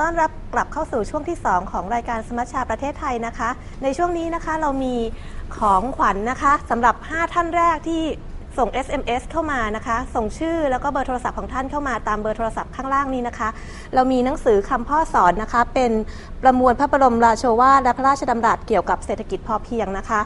ต้อนรับกลับเข้าสู่ช่วงที่ 2 ของรายการสมัชชาประเทศไทยนะคะ ในช่วงนี้นะคะเรามีของขวัญนะคะสำหรับ 5 ท่านแรกที่ส่ง SMS เข้ามานะคะ ส่งชื่อแล้วก็เบอร์โทรศัพท์ของท่านเข้ามาตามเบอร์โทรศัพท์ข้างล่างนี้นะคะ เรามีหนังสือคำพ่อสอนนะคะ เป็นประมวลพระบรมราโชวาทและพระราชดำรัสเกี่ยวกับเศรษฐกิจพอเพียงนะคะ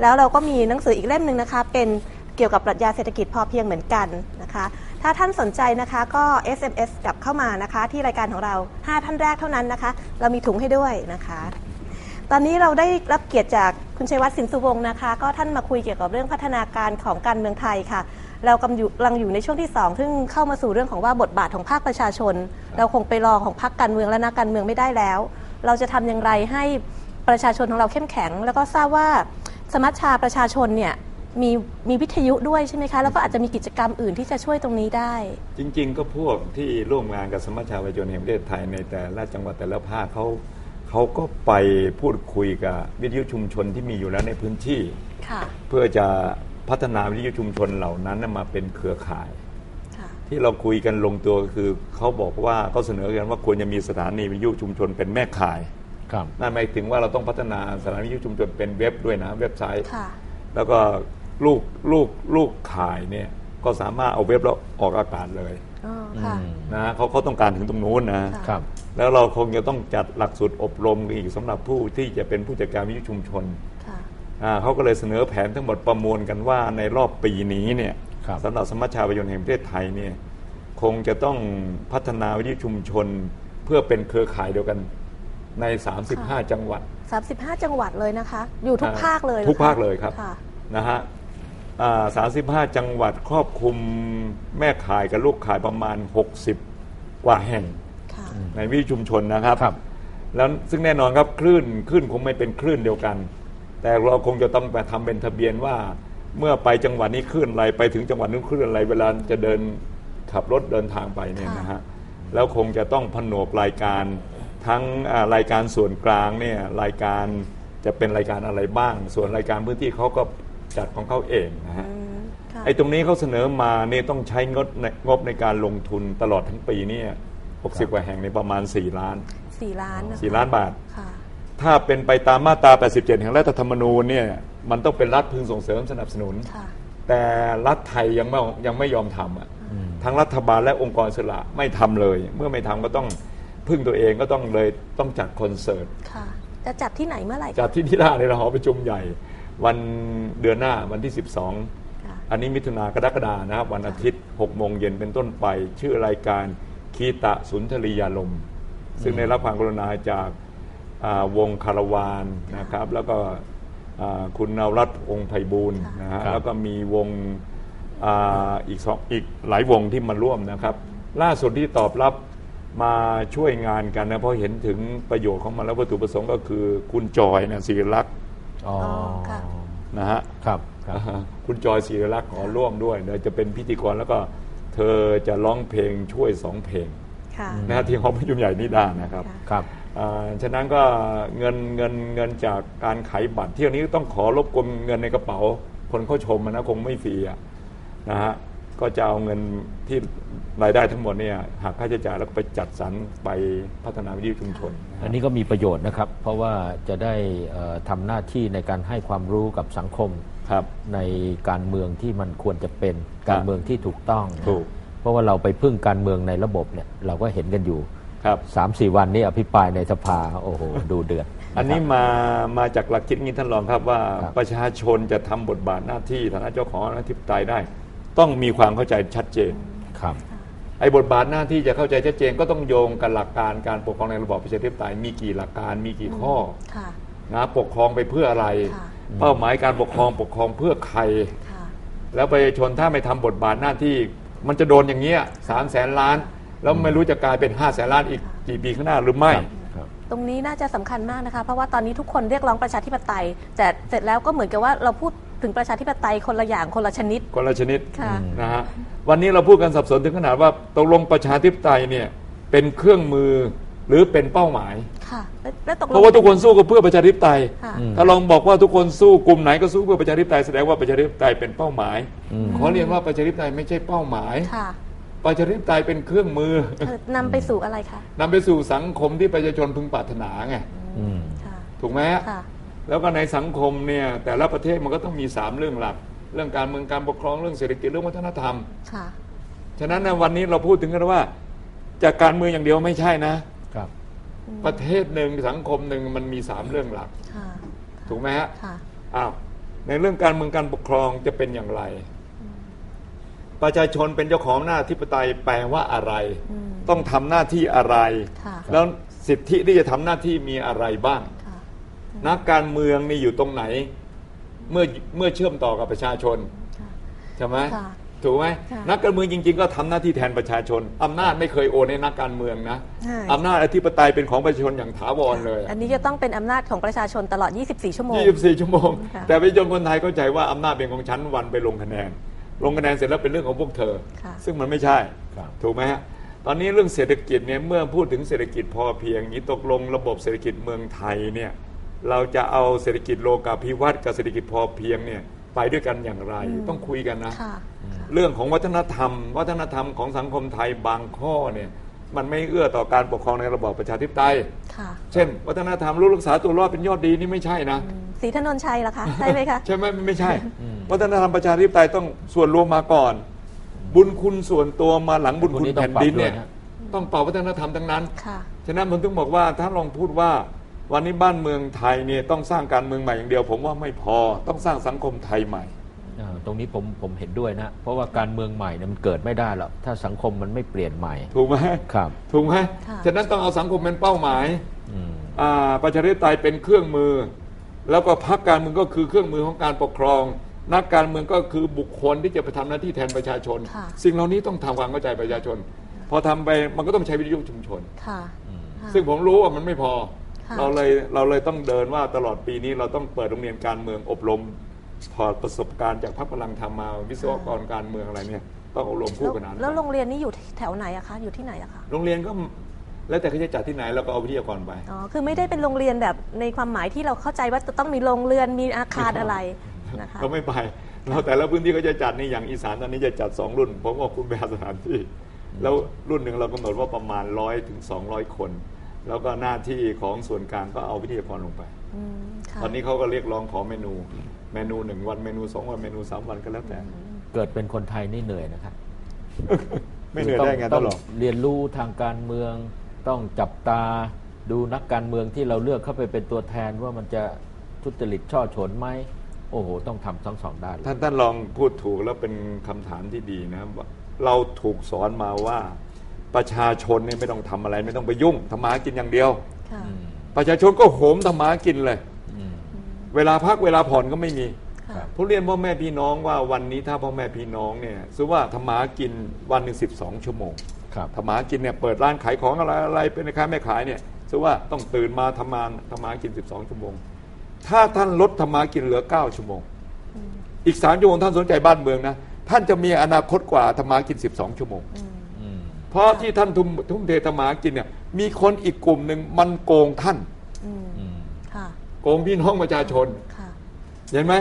แล้วเราก็มีหนังสืออีกเล่มหนึ่งนะคะ เป็นเกี่ยวกับปรัชญาเศรษฐกิจพอเพียงเหมือนกันนะคะ ถ้าท่านสนใจนะคะก็ SMS กลับเข้ามานะคะ ที่รายการของเรา 5 ท่านแรกเท่านั้นนะคะ เรามีถุงให้ด้วยนะคะ ตอนนี้เราได้รับเกียรติจากคุณชัยวัฒน์สินสุวงศ์นะคะ ก็ท่านมาคุยเกี่ยวกับเรื่องพัฒนาการของการเมืองไทยค่ะ เรากำลังอยู่ในช่วงที่2ซึ่งเข้ามาสู่เรื่องของว่าบทบาทของภาคประชาชน เราคงไปรอของพรรคการเมืองและนักการเมืองไม่ได้แล้ว เราจะทำอย่างไรให้ประชาชนของเราเข้มแข็ง แล้วก็ทราบว่าสมัชชาประชาชนเนี่ย มีมีวิทยุด้วยใช่ไหมคะ แล้วก็อาจจะมีกิจกรรมอื่นที่จะช่วยตรงนี้ได้ จริง ๆ ก็พวกที่ร่วมงานกับสมัชชาประชาชนแห่งประเทศไทยในแต่ละจังหวัดแต่ละภาคเขาเขาก็ไปพูดคุยกับวิทยุชุมชนที่มีอยู่แล้วในพื้นที่ ค่ะ เพื่อจะพัฒนาวิทยุชุมชนเหล่านั้นน่ะมาเป็นเครือข่าย ค่ะ ที่เราคุยกันลงตัวก็คือเขาบอกว่าเขาเสนอกันว่าควรจะมีสถานีวิทยุชุมชนเป็นแม่ข่ายครับ นั่นหมายถึงว่าเราต้องพัฒนาสถานีวิทยุชุมชนเป็นเว็บด้วยนะเว็บไซต์ ค่ะ แล้วก็ ลูกลูกลูกข่ายเนี่ยก็สามารถเอาเว็บแล้วออกอากาศเลยอ๋อค่ะ นะเขาเขาต้องการถึงตรงนู้นนะ ค่ะ ครับ แล้วเราคงจะต้องจัดหลักสูตรอบรมอีกสำหรับผู้ที่จะเป็นผู้จัดการวิทยุชุมชนค่ะ อ่าเขาก็เลยเสนอแผนทั้งหมดประมวลกันว่าในรอบปีนี้เนี่ยครับ สำหรับสมัชชาประชาชนแห่งประเทศไทยเนี่ยคงจะต้องพัฒนาวิทยุชุมชน เพื่อเป็นเครือข่ายเดียวกันใน 35 จังหวัด 35 จังหวัดเลยนะคะ อยู่ทุกอ่าภาคเลยทุกหรอคะภาคเลยครับ ค่ะ นะฮะ อ่า35จังหวัดครอบคลุมแม่ข่ายกับลูกข่ายประมาณ 60 กว่าแห่งค่ะในวิทยุชุมชนนะครับครับแล้วซึ่งแน่นอนครับคลื่นคลื่นคงไม่เป็นคลื่นเดียวกัน แต่เราคงจะต้องไปทำเป็นทะเบียนว่า เมื่อไปจังหวัดนี้คลื่นอะไรไปถึงจังหวัดนู้นคลื่นอะไร เวลาจะเดินขับรถเดินทางไปเนี่ยนะฮะแล้วคงจะต้องผนวกรายการทั้งอ่ารายการส่วนกลางเนี่ยรายการจะเป็นรายการอะไรบ้าง ส่วนรายการพื้นที่เขาก็ จัดของเขาเองนะฮะอืมค่ะไอ้ตรงนี้เขาเสนอมาเนี่ยต้องใช้งบในงบในการลงทุนตลอดทั้งปีเนี่ย60 กว่าแห่งในประมาณ 4 ล้านสี่ล้านนะคะ4ล้านบาทค่ะถ้าเป็นไปตามมาตรา 87 แห่งรัฐธรรมนูญเนี่ยมันต้องเป็นรัฐพึงส่งเสริมสนับสนุนค่ะแต่รัฐไทยยังไม่ยังไม่ยอมทำอะทั้งรัฐบาลและองค์กรอิสระไม่ทำเลย เมื่อไม่ทำก็ต้องพึ่งตัวเองก็ต้องเลยต้องจัดคอนเสิร์ตค่ะจะจัดที่ไหนเมื่อไหร่จัดที่ที่ท่าในหอประชุมใหญ่ วันเดือนหน้าวันที่ค่ะ12 อันนี้มิถุนากรกฎานะครับ วันอาทิตย์6โมงเย็นเป็นต้นไป ชื่อรายการคีตะสุนทรียาลม ซึ่งได้รับความกรุณาจากอ่าวงคาราวานนะครับ แล้วก็อ่าคุณนวรัตน์องค์ไพบูลย์นะฮะครับแล้วก็มีวงอาอีกสองอีกหลายวงที่มาร่วมนะครับ ล่าสุดที่ตอบรับมาช่วยงานกันนะเพราะเห็นถึงประโยชน์ของมันแล้ววัตถุประสงค์ก็คือคุณจอยนะศิริลักษณ์ อ๋อค่ะ นะฮะครับครับอ่าคุณจอยศิริลักษณ์ขอร่วมด้วยเดี๋ยวจะเป็นพิธีกรแล้วก็เธอจะร้องเพลงช่วยสองเพลงค่ะ นะฮะที่หอประชุมใหญ่นิด้านะครับค่ะ ครับ อ่าฉะนั้นก็เงินเงินเงินจากการขายบัตรเที่ยวนี้ต้องขอรบกวนเงินในกระเป๋า คนเข้าชมอะนะคงไม่ฟรีอะนะฮะ ก็จะเอาเงินที่รายได้ทั้งหมดเนี่ยหักค่าใช้จ่ายแล้วก็ไปจัดสรรไปพัฒนาวิทยุชุมชนนะฮะอันนี้ก็มีประโยชน์นะครับ เพราะว่าจะได้เอ่อทำหน้าที่ในการให้ความรู้กับสังคม ครับ ในการเมืองที่มันควรจะเป็นการเมืองที่ถูกต้องนะถูก เพราะว่าเราไปพึ่งการเมืองในระบบเนี่ยเราก็เห็นกันอยู่ครับ สามสี่วันนี้อภิปรายในสภาโอ้โห ดูเดือด อันนี้ะครับมามาจากหลักคิดงี้ท่านรองครับว่าครับ ประชาชนจะทำบทบาทหน้าที่ฐานะเจ้าของอำนาจธิปไตยได้ ต้องมีความเข้าใจชัดเจน ครับ ไอ้บทบาทหน้าที่จะเข้าใจชัดเจนก็ต้องโยงกับหลักการการปกครองในระบอบประชาธิปไตยมีกี่หลักการมีกี่ข้อค่ะ นะปกครองไปเพื่ออะไร ค่ะ เป้าหมายการปกครองปกครองเพื่อใคร ค่ะ แล้วประชาชนถ้าไม่ทำบทบาทหน้าที่ มันจะโดนอย่างเงี้ยสามแสนล้าน แล้วไม่รู้จะกลายเป็นห้าแสนล้านอีกกี่ปีข้างหน้าหรือไม่ ครับ ตรงนี้น่าจะสำคัญมากนะคะ เพราะว่าตอนนี้ทุกคนเรียกร้องประชาธิปไตย แต่เสร็จแล้วก็เหมือนกับว่าเราพูด ถึงประชาธิปไตยคนละอย่างคนละชนิด คนละชนิดค่ะ นะฮะวันนี้เราพูดกันสับสนถึงขนาดว่าตกลงประชาธิปไตยเนี่ยเป็นเครื่องมือหรือเป็นเป้าหมาย ค่ะ แล้วแล้วตกลงเพราะว่าทุกคนสู้กันเพื่อประชาธิปไตย ค่ะ ถ้าลองบอกว่าทุกคนสู้กลุ่มไหนก็สู้เพื่อประชาธิปไตยแสดงว่าประชาธิปไตยเป็นเป้าหมายอืมขอเรียนว่าประชาธิปไตยไม่ใช่เป้าหมาย ค่ะประชาธิปไตยเป็นเครื่องมือ เอ่อนำไปสู่อะไรคะนำไปสู่สังคมที่ประชาชนพึงปรารถนาไง อืมค่ะ ถูกไหมฮะ ค่ะ แล้วก็ในสังคมเนี่ยแต่ละประเทศมันก็ต้องมีสามเรื่องหลัก เรื่องการเมืองการปกครองเรื่องเศรษฐกิจเรื่องวัฒนธรรม ค่ะ ฉะนั้นนะวันนี้เราพูดถึงกันว่า จากการเมืองอย่างเดียวไม่ใช่นะ ครับ ประเทศหนึ่งสังคมหนึ่งมันมีสามเรื่องหลัก ค่ะ ถูกไหมฮะค่ะ อ้าวในเรื่องการเมืองการปกครองจะเป็นอย่างไร ประชาชนเป็นเจ้าของหน้าที่ปไตยแปลว่าอะไร อืม ต้องทำหน้าที่อะไร ค่ะ แล้วสิทธิที่จะทำหน้าที่มีอะไรบ้างค่ะ นักการเมืองนี่อยู่ตรงไหน เมื่อเมื่อเชื่อมต่อกับประชาชนค่ะใช่ไหมค่ะถูกไหมค่ะนักการเมืองจริง ๆ ก็ทำหน้าที่แทนประชาชนอำนาจไม่เคยโอนให้นักการเมืองนะใช่อำนาจอธิปไตยเป็นของประชาชนอย่างถาวรเลย อันนี้จะต้องเป็นอำนาจของประชาชนตลอด 24 ชั่วโมง 24 ชั่วโมงค่ะแต่ประชาชนคนไทยเข้าใจว่าอำนาจเป็นของฉันวันไปลงคะแนน ลงคะแนนเสร็จแล้วเป็นเรื่องของพวกเธอค่ะซึ่งมันไม่ใช่ครับถูกไหมฮะ ตอนนี้เรื่องเศรษฐกิจเนี่ยเมื่อพูดถึงเศรษฐกิจพอเพียงนี้ตกลงระบบเศรษฐกิจเมืองไทยเนี่ย เราจะเอาเศรษฐกิจโลกาภิวัตน์กับเศรษฐกิจพอเพียงเนี่ยไปด้วยกันอย่างไร ต้องคุยกันนะค่ะเรื่องของวัฒนธรรม วัฒนธรรมของสังคมไทยบางข้อเนี่ยมันไม่เอื้อต่อการปกครองในระบอบประชาธิปไตยค่ะเช่น วัฒนธรรมรู้รักษาตัวรอดเป็นยอดดีนี่ไม่ใช่นะอืมศรีถนนชัยล่ะคะใช่ไหมคะใช่ไหมมันไม่ใช่ วัฒนธรรมประชาธิปไตยต้องส่วนรวมมาก่อน บุญคุณส่วนตัวมาหลังบุญคุณแผ่นดินเนี่ยต้องเป่าวัฒนธรรมทั้งนั้นค่ะฉะนั้นผมถึงบอกว่าถ้าลองพูดว่า วันนี้บ้านเมืองไทยเนี่ยต้องสร้างการเมืองใหม่อย่างเดียว ผมว่าไม่พอต้องสร้างสังคมไทยใหม่ อ่าตรงนี้ผมผมเห็นด้วยนะ เพราะว่าการเมืองใหม่เนี่ยมันเกิดไม่ได้หรอกถ้าสังคมมันไม่เปลี่ยนใหม่ ถูกไหมครับ ถูกไหมค่ะ ฉะนั้นต้องเอาสังคมเป็นเป้าหมายอืม อ่าประชาธิปไตยเป็นเครื่องมือ แล้วก็พรรคการเมืองก็คือเครื่องมือของการปกครอง นักการเมืองก็คือบุคคลที่จะไปทำหน้าที่แทนประชาชน ค่ะ สิ่งเหล่านี้ต้องทำความเข้าใจประชาชน พอทำไปมันก็ต้องใช้วิทยุชุมชน ค่ะค่ะซึ่งผมรู้ว่ามันไม่พอ ค่ะเราเลยเราเลยต้องเดินว่าตลอดปีนี้เราต้องเปิดโรงเรียนการเมืองอบรมถอดประสบการณ์จากพรรคพลังธรรมมาวิศวกรการเมืองอะไรเนี่ยต้องอบรมคู่ขนานแล้วโรงเรียนนี้อยู่แถวไหนอะคะ อยู่ที่ไหนอะคะ โรงเรียนก็แล้วแต่เขาจะจัดที่ไหนเราก็เอาวิทยากรไป อ๋อ คือไม่ได้เป็นโรงเรียนแบบในความหมายที่เราเข้าใจว่าจะต้องมีโรงเรือน มีอาคารอะไรนะคะก็ไม่ไป เราแต่ละพื้นที่ก็จะจัดนี่อย่างอีสานตอนนี้จะจัด 2 รุ่น ผมว่าคุณไปหาสถานที่ แล้วรุ่นหนึ่งเรากำหนดว่าประมาณร้อยถึง200 คน แล้วก็หน้าที่ของส่วนกลางก็เอาวิทยากรลงไป อืมค่ะตอนนี้เขาก็เรียกร้องขอเมนู เมนูหนึ่งวันเมนูสองวันเมนูสามวันก็แล้วแต่ เกิดเป็นคนไทยนี่เหนื่อยนะครับไม่เหนื่อยได้ไงต้ต้อองงหรอกเรียนรู้ทางการเมือง ต้องจับตาดูนักการเมืองที่เราเลือกเข้าไปเป็นตัวแทนว่ามันจะทุจริตช่อฉนไหมโอ้โห ต้องทำทั้งสองด้านเลยท่านท่านลองพูดถูกแล้วเป็นคำถามที่ดีนะว่าเราถูกสอนมาว่า ประชาชนเนี่ยไม่ต้องทำอะไรไม่ต้องไปยุ่งทำมาหากินอย่างเดียว ค่ะ อืมประชาชนก็โหมทำมาหากินเลย อืมเวลาพักเวลาผ่อนก็ไม่มี ค่ะผมเรียนพ่อแม่พี่น้องว่าวันนี้ถ้าพ่อแม่พี่น้องเนี่ยสมมุติว่าทำมาหากินวันหนึ่งสิบสองชั่วโมง ครับ ทำมาหากินเนี่ยเปิดร้านขายของอะไรอะไรเป็นค้าแม่ขายเนี่ยสมมุติว่าต้องตื่นมาทำงานทำมาหากิน 12 ชั่วโมง ถ้าท่านลดทำมาหากินเหลือ 9 ชั่วโมง อีก 3 ชั่วโมงท่านสนใจบ้านเมืองนะ ท่านจะมีอนาคตกว่าทำมาหากิน 12 ชั่วโมง อืม เพราะที่ท่านทุ่มทุ่มเททำมาหากินเนี่ย มีคนอีกกลุ่มหนึ่งมันโกงท่าน อืมอืมค่ะโกงพี่น้องประชาชน ค่ะ เห็นไหม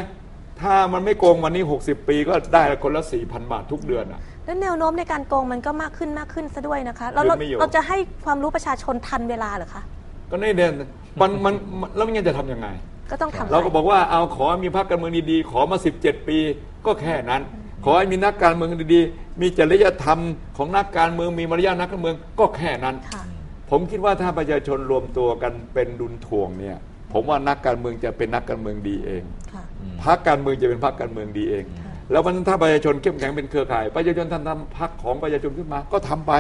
ถ้ามันไม่โกงวันนี้ 60 ปีก็ได้คนละ 4,000 บาททุกเดือนอะ แล้วแนวโน้มในการโกงมันก็มากขึ้นมากขึ้นซะด้วยนะคะแล้วเราขึ้นไม่อยู่ เราจะให้ความรู้ประชาชนทันเวลาเหรอคะก็นี่เด่นมันมันมันแล้วมันจะทำยังไง ก็ต้องทำเราก็ไปบอกว่าเอาขอให้มีพรรคการเมืองดีๆ ขอมา 17 ปีก็แค่นั้น ขอให้มีนักการเมืองดีๆ มีจริยธรรมของนักการเมืองมีมารยาทนักการเมืองก็แค่นั้นค่ะผมคิดว่าถ้าประชาชนรวมตัวกันเป็นดุลถ่วงเนี่ยผมว่านักการเมืองจะเป็นนักการเมืองดีเองค่ะพรรคการเมืองจะเป็นพรรคการเมืองดีเอง แล้ววันนั้นถ้าประชาชนเข้มแข็งเป็นเครือข่ายประชาชนท่านทำพรรคของประชาชนขึ้นมาก็ทำไป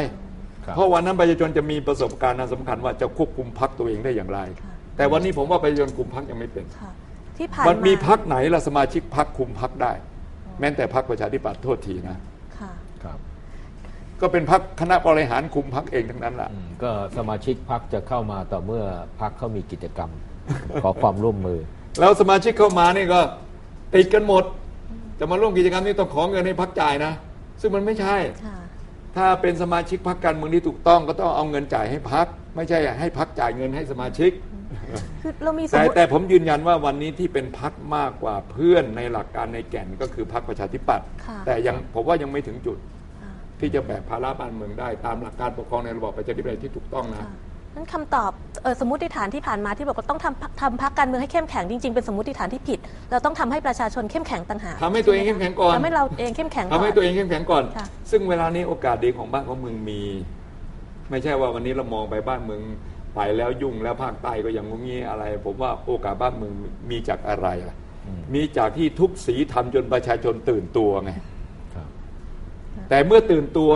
ครับเพราะวันนั้นประชาชนจะมีประสบการณ์อันสำคัญว่าจะควบคุมพรรคตัวเองได้อย่างไรค่ะแต่วันนี้ผมว่าประชาชนคุมพรรคยังไม่เป็นค่ะที่ผ่านมันมามีพักไหนละสมาชิกพักคุมพักได้ แม้แต่พักประชาธิปัตย์โทษทีนะ ค่ะ ครับก็เป็นพักคณะบริหารคุมพักเองทั้งนั้นแหละ อืมก็สมาชิกพักจะเข้ามาต่อเมื่อพักเขามีกิจกรรม ขอความร่วมมือ แล้วสมาชิกเข้ามานี่ก็ติดกันหมด จะมาร่วมกิจกรรมนี้ต้องขอเงินให้พักจ่ายนะ ซึ่งมันไม่ใช่ ค่ะ ถ้าเป็นสมาชิกพักการเมืองที่ถูกต้องก็ต้องเอาเงินจ่ายให้พัก ไม่ใช่ให้พักจ่ายเงินให้สมาชิก คือเรามีสมแต่มติ แต่ผมยืนยันว่าวันนี้ที่เป็นพักมากกว่าเพื่อนในหลักการในแก่นก็คือพักประชาธิปัตย์ค่ะ แต่ยังผมว่ายังไม่ถึงจุดค่ะเที่จะแบกภาระบ้านเมืองได้ ตามหลักการปกครองในระบอบประชาธิปไตยที่ถูกต้องนะนั้นคำตอบเออสมมติฐานที่ผ่านมาที่บอกว่าต้องทำทำพักการเมืองให้เข้มแข็งจริงๆเป็นสมมติฐานที่ผิด เราต้องทำให้ประชาชนเข้มแข็งต่างหากทำให้ตัวเองเข้มแข็งก่อน ทำให้เราเองเข้มแข็งก่อน ทำให้ตัวเองเข้มแข็งก่อน ค่ะ ซึ่งเวลานี้โอกาสดีของบ้านของเมืองมี ไม่ใช่ว่าวันนี้เรามองไปบ้านเมือง ไปแล้วยุ่งแล้วภาคใต้ก็อย่างงี้อะไร ผมว่าโอกาสบ้านเมืองมีจากอะไรล่ะ มีจากที่ทุกสีทำจนประชาชนตื่นตัวไงครับแต่เมื่อตื่นตัว